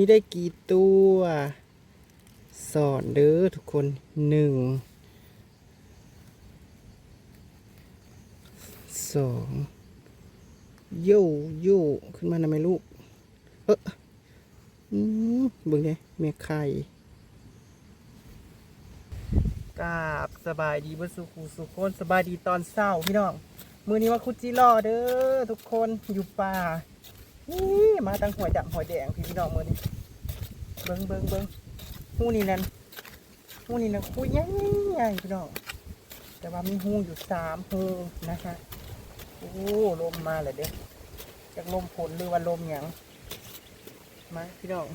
นี่ได้กี่ตัว สอนเด้อทุกคนหนึ่งสองโย่โย่ขึ้นมาทำไมลูก เอออืมบิ่งเนี่ยแม่ไข่กราบสบายดีเบ่สุขูสุขคนสบายดีตอนเช้าพี่น้อง มือนี้ว่าคุจิรอเด้อทุกคนอยู่ป่า นี่มาตั้งหอยดำหอยแดงพี่พี่น้องมือนี้เบิ้งเบิ้งเบิ้งหูนี่นั่นหูนี่นั่นคุยใหญ่ใหญ่พี่น้องแต่ว่ามีหูอยู่สามหูนะคะโอ้ลมมาเลยเด้อจากลมฝนหรือว่าลมหยังมาพี่น้อง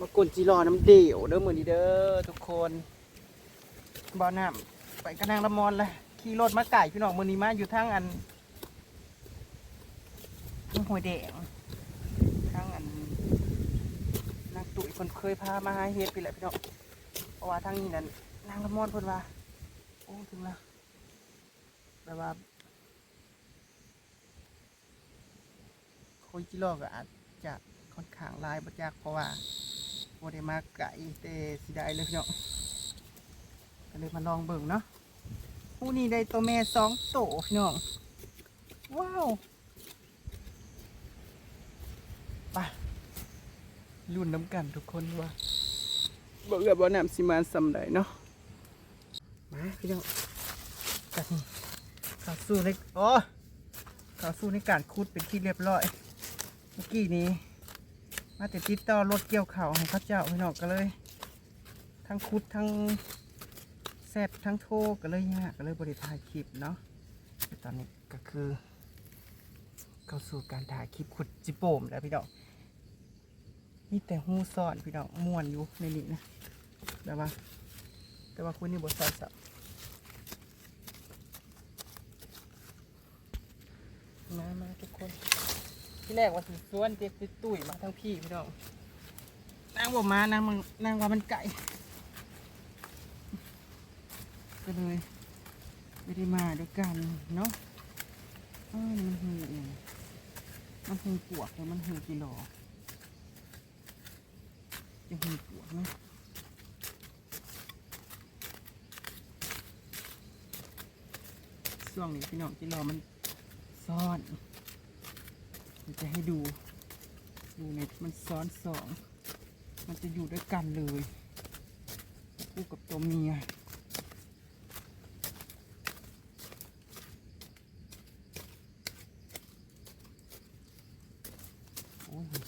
มากลนจีรอน้ำเดี่ยวเด้อมือนี้เด้อทุกคนบ่อน้ำไปกระนางละมอนเลยขี่รถมาไก่พี่น้องมือนี้มาอยู่ทางอันหอยแดงอันนาง ตุ๋ยคนเคยพามาหาเฮ็ดไปแหละพี่น้องเพราะว่าทางนี้นั่นนางละมอนเพิ่นว่าโอ้ถึงละแบบว่าคุยจิโลก็อาจจะค่อนข้างลายบ่จักเพราะว่าบ่ได้มาไกลแต่สิได้เลยพี่น้องก็เลยมาลองเบิ่งเนาะผู้นี้ได้ตัวแม่สองโตพี่น้อง ว้าว ไป รุ่นน้ำกันทุกคนว่าบอกกับว่าน้ำสิมานสำไดเนาะมาพี่น้องกันเข้าสู้ในโอ้เข้าสู้ในการคุดเป็นที่เรียบร้อย เมื่อกี้นี้ มาแต่ติดต่อรถเกี่ยวเขาวให้เข้าเจ้าพี่น้องก็เลย ทั้งคุดทั้งแซบทั้งโทก็เลยยากก็เลยบริถ่ายคลิปเนาะแต่ตอนนี้ก็คือ เข้าสู่การถ่ายคลิปขุดจิโปมแล้วพี่น้อง มีแต่หูซอนพี่น้องม่วนอยู่ในนี้นะแต่ว่า แต่ว่าคุณนี่บทสอนสับมามาทุกคน ที่แรกว่าสิสวนเด็กตุ้ยมาทั้งพี่พี่น้องนางบอกมานางมันนางว่ามันไก่ก็เลยไม่ได้มาด้วยกันเนาะเอ้ยมันหือเองมันหือปวกเลยมันหือกิโล จะหือปวนะช่วงนี้พี่น้องกิโลมันซ่อนเดี๋ยวจะให้ดู ดูในมันซ้อนสอง มันจะอยู่ด้วยกันเลย คู่กับตัวเมีย โอ้ย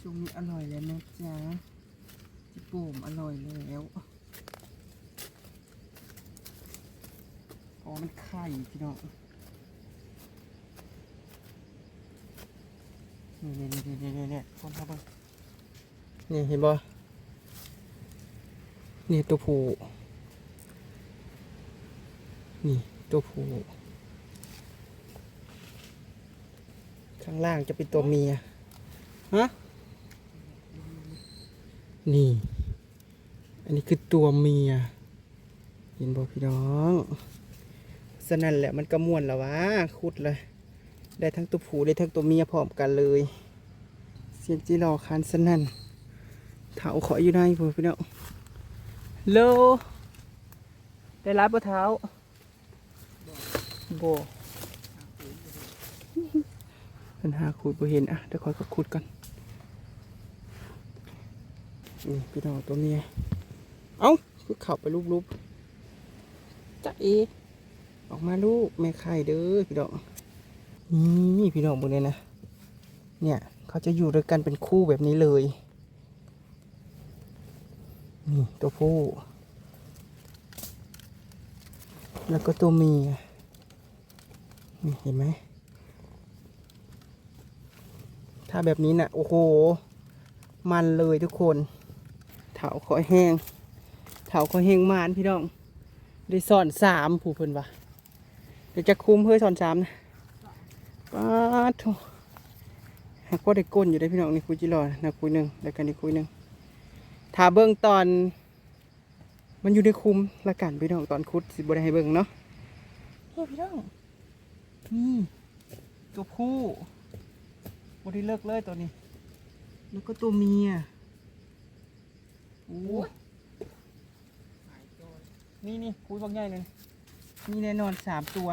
ช่วงนี้อร่อยแล้วนะจ๊ะจิโป่มอร่อยแล้วอ๋อมันไข่พี่น้องนี่นี่นี่นี่นี่นี่คนครับผมนี่เห็นบ่นี่ตัวผู้นี่ตัวผู้ข้างล่างจะเป็นตัวเมียฮะนี่ อันนี้คือตัวเมียเห็นบอกพี่น้องสนั่นแหละมันก็ม่วนแล้ววะคุดเลย ได้ทั้งตัวผูได้ทั้งตัวเมียพร้อมกันเลย เสียงจีรอคันสนั่นเท้าขออยู่ในพี่น้องโลได้รับปะเท้าโบปัญหาขุดบ่เห็นอะเดี๋ยวคอยก็ขุดกันนี่พี่น้องตัวเมีย เอ้าคือเข่าไปรูปๆจะเอออกมาลูกแม่ไข่เด้อพี่น้องนี่พี่น้องบนนี้นะเนี่ยเขาจะอยู่ด้วยกันเป็นคู่แบบนี้เลยนี่ตัวผู้แล้วก็ตัวเมียนี่เห็นไหมถ้าแบบนี้นะ่ะโอ้โห มันเลยทุกคนเถาคอยแห้ง เถาคอยแห้งมานพี่น้องได้สอนสามผู้เพิ่นวะเดี๋ยวจะคุมเพื่อสอนสามนะป้าดโถหากว่าได้ก้นอยู่ได้พี่น้องนี่คุยจิรอนะคุยหนึ่งแล้วกันนี่คุยหนึ่งถ้าเบิ้งตอน มันอยู่ในคุมละกันพี่น้องตอนคุดสิบ่ได้ให้เบิ้งเนาะเฮ้ยพี่น้องนี่ตัวผู้บไดีเลิกเลยตัวนี้ แล้วก็ตัวเมียโอ้ นี่นี่คุยบางใหญ่เลยมีแน่นอนสามตัว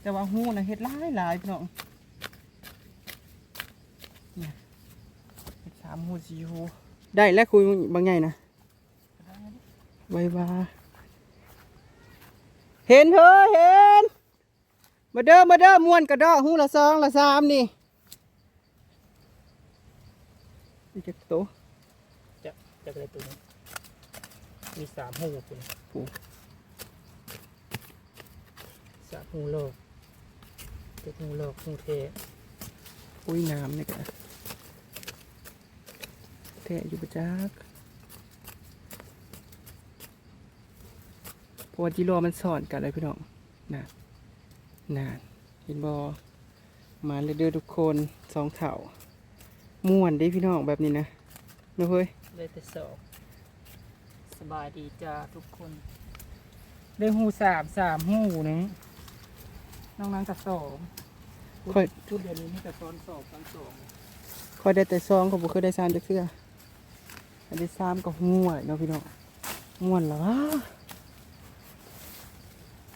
แต่ว่าหูนะเฮ็ดหลายหลายพี่น้องเนี่ยเฮ็ดสามหูสี่หูได้แล้วคุยบางใหญ่นะไว้ว่าเห็นเธอเห็น มาเด้อมาเด้อม่วนกระดอกหูละสองละสามนี่นี่จะโตจะจะอะไรตัวนี้ มีสามหูคุณโอ้สามหูโลกเป็นหูโลกหูเทอุ้ยน้ำนี่กะแทะอยู่ประจักเพราะว่าจิโร่มันสอนกันเลยพี่น้องน่ะน่ะเห็นบอมาเลยเด้อทุกคนสองเถ่าม่วนเด้พี่น้องแบบนี้นะเนอะเฮ้ยเลยแต่สอง สบายดีจ้าทุกคนได้หูสามสามหูหนึงน้องนางกับสองค่อย ชุดเดียวนี้นี่กับซ้อนสองซ้อนสองคอยได้แต่ซองก็บ่เคยได้ซามจักเทื่ออันได้ซามก็ง่วยเนาะพี่น้องม่วนแล้ววะ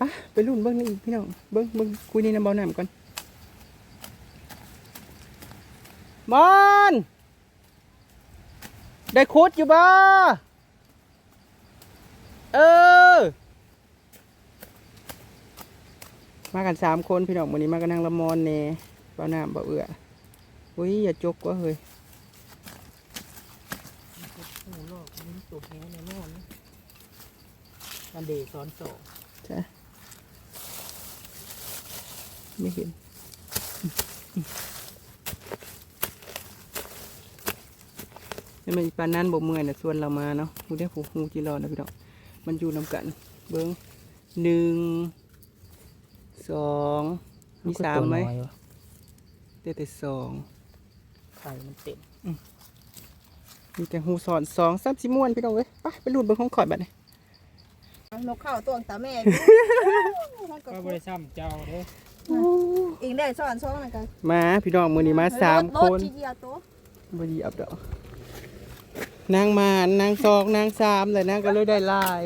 อะไปรุ่นเบิ้งนี่อีกพี่น้องเบิ้งเบิ้งคุยนี่น้ำเบาหนำก่อนมอนได้คุดอยู่บ่ เออ มากันสามคนพี่น้องวันนี้มากันนางละมอนเน่เบาหนำเบาเอืออุ้ยอย่าจกวะเฮ้ยหูโลกนี่ตัวแห้แน่นอนนะมันเดซ้อนสองใช่ไม่เห็นนี่มันปานนั้นบ่เมื่อยนะชวนเรามาเนาะมูได้ผูกงูจีรอนะพี่น้อง มันอยู่นำกัน เบิ้งหนึ่งสองมีสามไหมนก็ตัวน้อยวะได้แต่สองไข่มันเต็มมีแต่หูสอนสองสามสิม่วนพี่น้องเว้ยไปไปรูดเบิ้งของข่อยบัดนี้นกเข้าตัวตาแม่ก็บริซ้ำเจ้าเด้ออีกได้สอนช่องนะกันมาพี่น้องมือนี้มาสามรคถนทีเดียวตัวบดีอับดอก นางมานางสองนางสามเลยนางก็เลยได้หลาย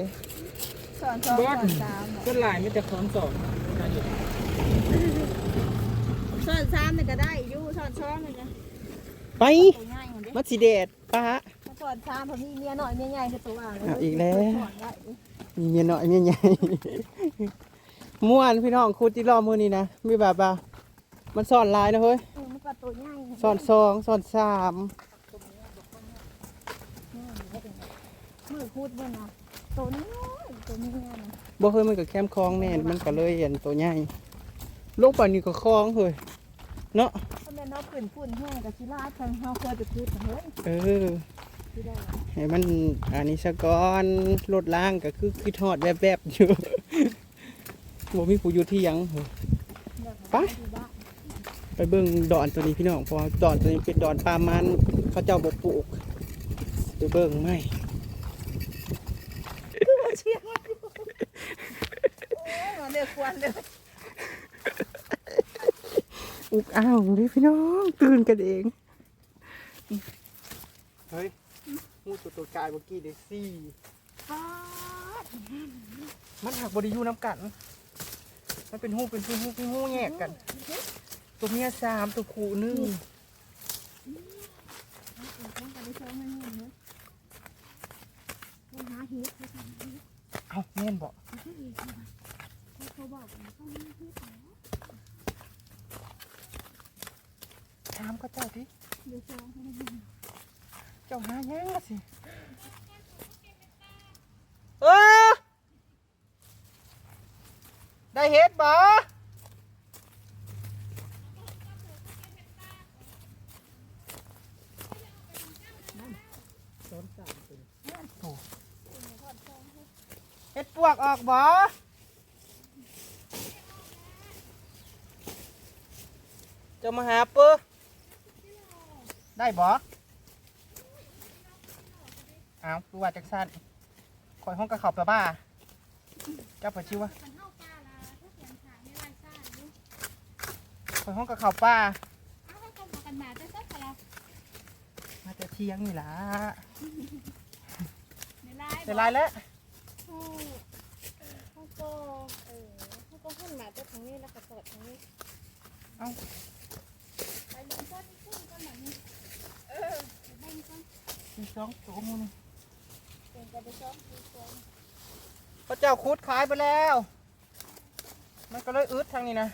สอนช่องสอนสามก็หลายไม่แต่ซ้อนสองนะอยู่สอนสามนี่ก็ได้อยู่สอนช่องนี่นะไปตัวง่ายหมดเด้มัดสีแดดป้าสอนสามพอมีเมียหน่อยเมียใหญ่คือตัวอ่างเอาอีกแล้วสอนได้มีเมียน้อยเมียใหญ่ ม่วนพี่น้องคูดที่รอมือนี้นะมีแบบว่ามันสอนหลายนะเฮ้ย เออมันก็ตัวง่ายสอนสองสอนสาม มือพูดเนี่ยนะตัวนี้ตัวนี้เนี่ยนะบ่เฮ้ยมันก็แคมคลองแน่นมันก็เลยเห็นตัวใหญ่ลงไปนี่ก็คลองเฮ้ยเนาะเพราะแม่นกขึ้นฝุ่นแห้งกับชิลาทางเฮาเคยไปพูดเฮ้ยเออที่ได้ให้มันอันนี้สะก่อนรถล้างก็คือคือทอดแวบๆอยู่บ่มีผู้อยู่ที่หยังเฮ้ยไปไปเบิ่งดอนตัวนี้พี่น้องเพอดอนตัวนี้เป็นดอนปลามันเขาเจ้าบ่ปลูกไปเบิ่งไหม เชียงโอ้ยเดือดควันเลยอุกอ้าวดิพี่น้องตื่นกันเอง เฮ้ยมูตัวตัวกายเมื่อกี้ได้สี่ป๊าดมันหักบไดิยูน้ำกัน มันเป็นหูเป็นหูหูเป็นหูแยกกัน ตัวเมียสามตัวคู่หนึ่งต้องไปช่องมันเงี้ยเนอะต้องหาเห็ดให้ทำเอ้าแม่นบอก ถามเขาเจ้าดิเดี๋ยวจะให้มันเจ้าหาแย่งละสิเออได้เห็ดบ่เห็ดปวกออกบ่ จะมาหาเปื้อได้บ่อ้าวดูว่าจักสันคอยห้องกระเขาไปบ้าเจ้าเปิดชื่อว่าไปห้องกับข้าวป้าเอาให้กันกันมาจะซักอะไรมาแต่เที่ยงนี่ล่ะในไลน์แต่ไรแล้วเขาเขาก็เออเขาก็ขึ้นมาจากทางนี้แล้วก็สอดทางนี้เอ้า มีสองตัวมูนี่เป็นกระดิ่งต้นคือต้นพระเจ้าคุดขายไปแล้ว มันก็เลยอึดทางนี้นะ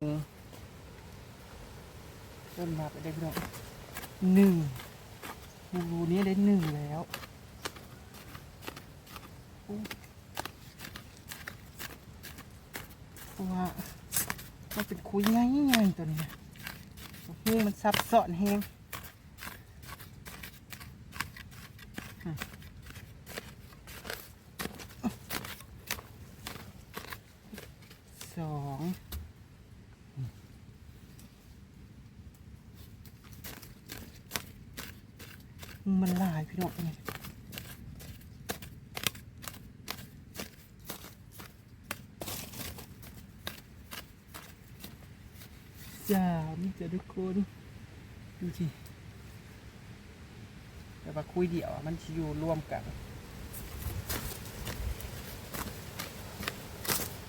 อืมเริ่มมาไปได้พี่น้องหนึ่งรูนี้ได้หนึ่งแล้วอู้เพราะว่า มันเป็นคุยง่ายๆตัวนี้นะโอ้โหมันซับซ้อนแฮงสองมันลายพี่น้องนี่ สามจะทุกคนดูสิแต่ว่าคุยเดี่ยวมันจะอยู่ร่วมกัน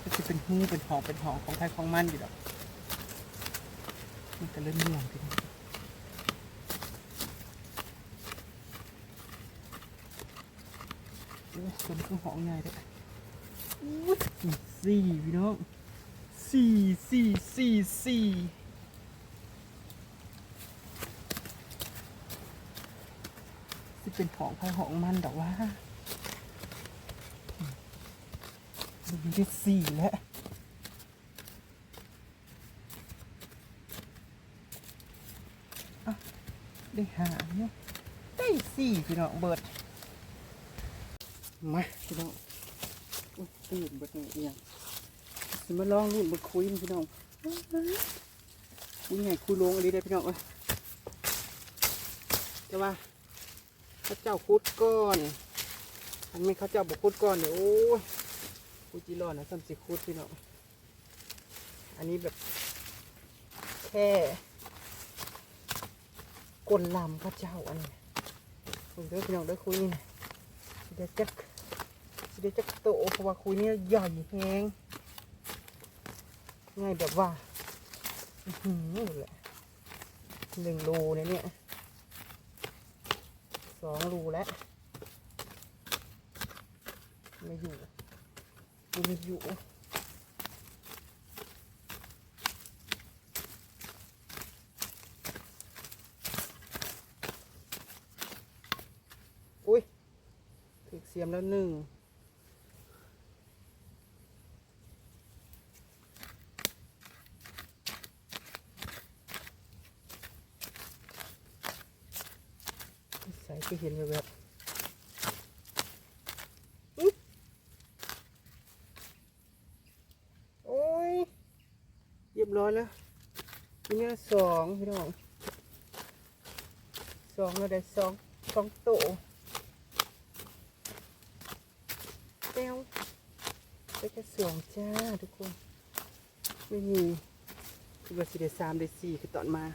ก็จะเป็นหูเป็นหองเป็นหองของใครของมันอยู่ดอกมันก็เริ่มเหนื่อยไปแล้วโอ้ยคนคือหองใหญ่เลยอุ้ยสี่พี่น้องสี่สี่สี่สี่ จะเป็นหองใครหองมันดอกว่ามันได้สี่แล้วอะได้หาเนี่ยได้สี่พี่น้องเบิด มาพี่น้องตื่นเบิดเนี่ยเอียงสิมาลองรุ่นเบิดคุยพี่น้องคุยไงคุยลงอันนี้ได้พี่น้องเอ้ยแต่ว่า ขาเจ้าคุดก้อน อันนี้เขาเจ้าบอกคุดก้อนเนี่ยโอ้ยคูจิรอดนะสัมสิคูดพี่น้องอันนี้แบบแค่กลลำพระเจ้าอันนี้คุยเด้อพี่น้องเด้อคุยนี่นะสิได้จักสิได้จักโตเพราะว่าคุยนี่ใหญ่แฮงง่ายแบบว่าหือแหละหนึ่งรูเนี่ยเนี่ย สองรูแล้ว ไม่อยู่ไม่อยู่อุ้ยถึกเสียมแล้วหนึ่งใส่ก็เห็นแบบแบบอุ๊ย โอ้ยเรียบร้อยแล้วทีนี้ สองพี่น้องสองแล้วได้สองสองโตเต้วไปแค่สองจ้าทุกคน ไม่มีคือว่าสิได้สามได้สี่คือตอนมา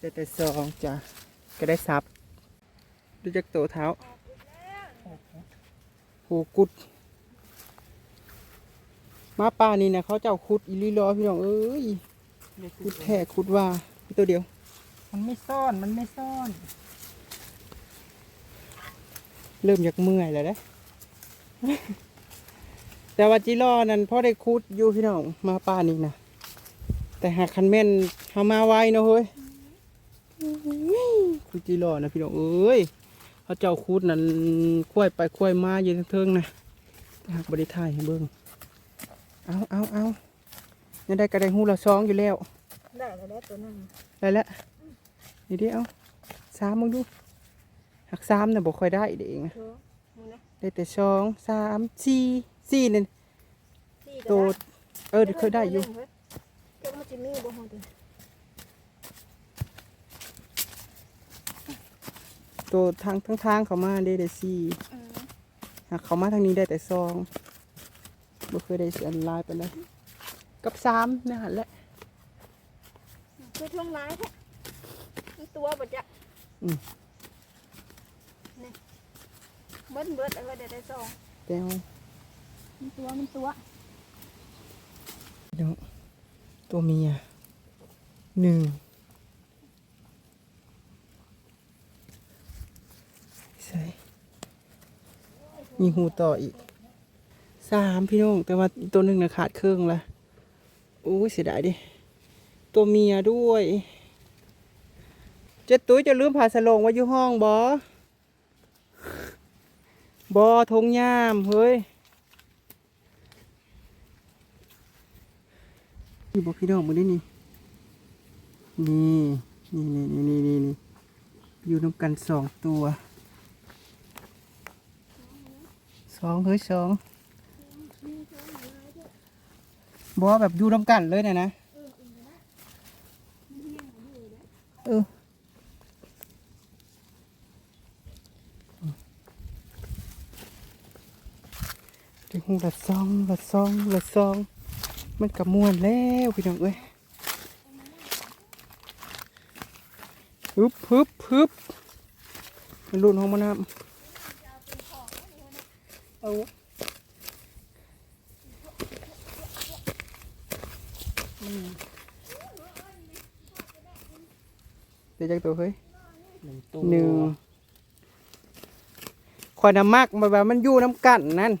ได้แต่สองจ้าก็ได้ซับดูจากโตเท้าโหกุดมาป่านี่นะเขาเจ้าขุดอีหลีรอพี่น้องเอ้ย ขุดแท้ขุดว่ามีตัวเดียว มันไม่ซ่อนมันไม่ซ่อน เริ่มอยากเมื่อยแล้วนะแต่ว่าจิรอนั่นพ่อได้ขุดอยู่พี่น้องมาป่านี่นะแต่หากคันแม่นเฮามาไวเนาะเฮ้ยขุดจิรอนะพี่น้องเอ้ยเขาเจ้าขุดนั่นค่อยไปค่อยมาอยู่เทิงๆนะแต่หากบริถ่ายให้เบิ่งเอาเอาเอา ยังได้กระไดหูละซองอยู่แล้ว ได้แล้วได้ตัวนึงได้แล้วนี่ดิเอาสามมึงดู หักสามเนี่ยบอกค่อยได้เด็กนะเธอมึงนะได้แต่สองสามสี่สี่นี่สี่โตดเออเดี๋ยวเคยได้อยู่เจ้ามันจะมีบ่ฮอดโตดทางทั้งทางเขามาได้แต่สี่หักเขามาทางนี้ได้แต่สองบ่เคยได้เสียนลายไปเลย กับสามนี่หันแหละคือช่วงร้ายแท้มันตัวบดจะอืม นี่เบิ้ลเบิ้ลเออเดี๋ยวได้สองแต่วมันตัวมันตัวเดี๋ยวตัวเมียหนึ่งใช่มีหูต่ออีกสามพี่น้อง แต่ว่าอีกตัวหนึ่งนะขาดเครื่องละ โอ้ยเสียดายดิ ตัวเมียด้วย เจ็ดตุ้ยจะลืมผ่าสลงไว้อยู่ห้องบอบอทงยามเฮ้ยนี่บอกพี่น้องมาได้นี่ นี่นี่นี่นี่นี่นี่นี่อยู่น้ำกันสองตัวสองเฮ้ยสอง บ่แบบอยู่น้ำกันเลยเนะนะเออถึงละซองละซองละซอง มันกระมวนแล้วพี่น้องเอ้ยฮึบฮึบฮึบมันรุ่นของมันน้ำเอา เดี๋ยวจักตัวเฮ้ยหนึ่งตัวหนึ่งข่อยน้ำมักมาแบบมันอยู่น้ำกันนั่น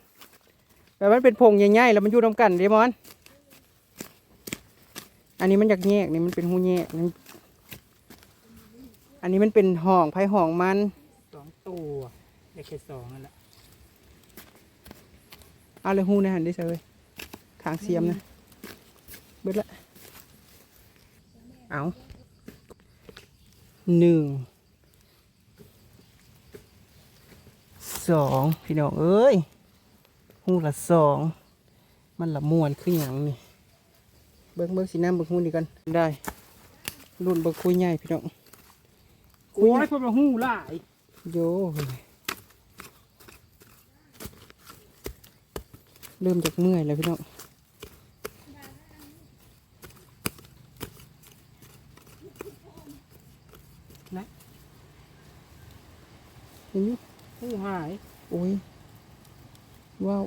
แบบมันเป็นพงใหญ่ๆแล้วมันอยู่น้ำกันเดมอน อันนี้มันอยากแยกนี่มันเป็นหูแยกนี่อันนี้มันเป็นห่องไผ่ห่องมันสองตัวได้แค่สองนั่นแหละเอาเลยหูในะหันได้เลยขางเสียมนะเบิดละเอา หนึ่งสองพี่น้องเอ้ยหูละสองมันละมวนคืออย่างนี่เบิ้งเบิ้งสีน้ำเบิ้งหูนี่กันได้รุ่นเบิ้งคุยใหญ่พี่น้องโอ้ยพวกเราหูหลายโยเริ่มจากเมื่อยแล้วพี่น้อง เห็นอยู่หูหายโอ้ยว้าว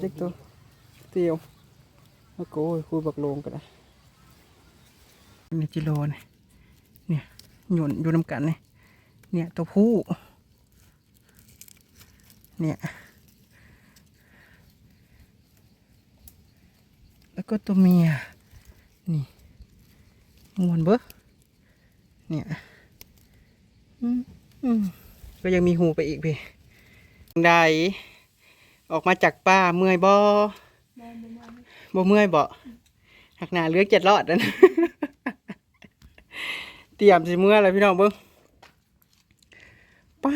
เล็กตัวเตียวแล้วก็โอ้ยคุยบักโลงก็ได้นี่จิโลนี่เนี่ยหย่นอยู่น้ำกันนี่เนี่ยตัวผู้เนี่ยแล้วก็ตัวเมียนี่ มวนเบ้อเนี่ยก็ยังมีหูไปอีกพี่ได้ออกมาจากป่าเมื่อยบ่บ่เมื่อยบ่หักหนาเลือกเจ็ดรอดนั่นเตรียมสิเมื่ออะไรพี่น้องเบิ้งป๊า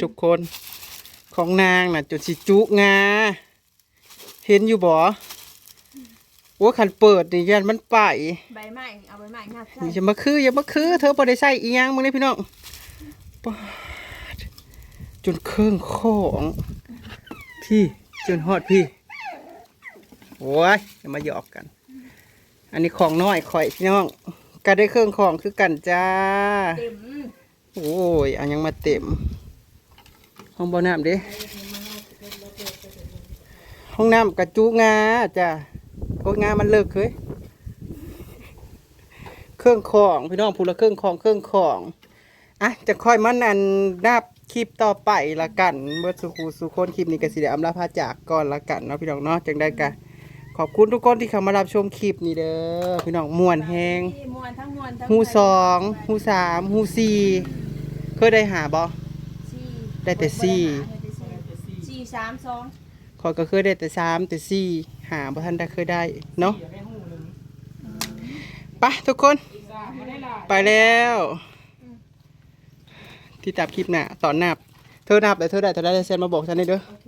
ทุกคนของนางน่ะจนสิจุงาเห็นอยู่บ่ โอ้ขันเปิดนี่ยันมันไปใบไม้เอาใบไม้งัดใส่อย่ามาคืออย่ามาคือ เธอบ่ได้ใส่อีหยังมึงนี่พี่น้องป๊าดจนเครื่องของพี่จนฮอดพี่โอ้ยอย่ามาหยอกกัน อันนี้ของน้อยข่อยพี่น้องก็ได้เครื่องของคือกันจ้า เต็มโอ้ยอันยังมาเต็ม ห้องบ่อน้ำเด้ห้องน้ำกระจุงาจ้ะ โอ้ยงามันเลิกเคยเครื่องของพี่น้องพูดละเครื่องของเครื่องของอะจะค่อยมันอันนับคลิปต่อไปละกันเมื่อสุขูสุคนคลิปนี้ก็สิเดอำลาพาจากก่อนละกันเนาะพี่น้องเนาะจังได้กะขอบคุณทุกคนที่เข้ามารับชมคลิปนี้เด้อพี่น้องม่วนแฮงที่มวนทั้งมวนทั้งหูสองหูสามหูสี่เคยได้หาบ่สี่ได้แต่สี่สี่สามสองขอยก็เคยได้แต่สามแต่สี่ หาบ่ทันได้เคยได้เนาะไปทุกคน ไปแล้วที่ตับคลิปหน้าตอนนับเธอนับแต่เธอได้เธอได้เซนมาบอกฉันได้เด้อโอเค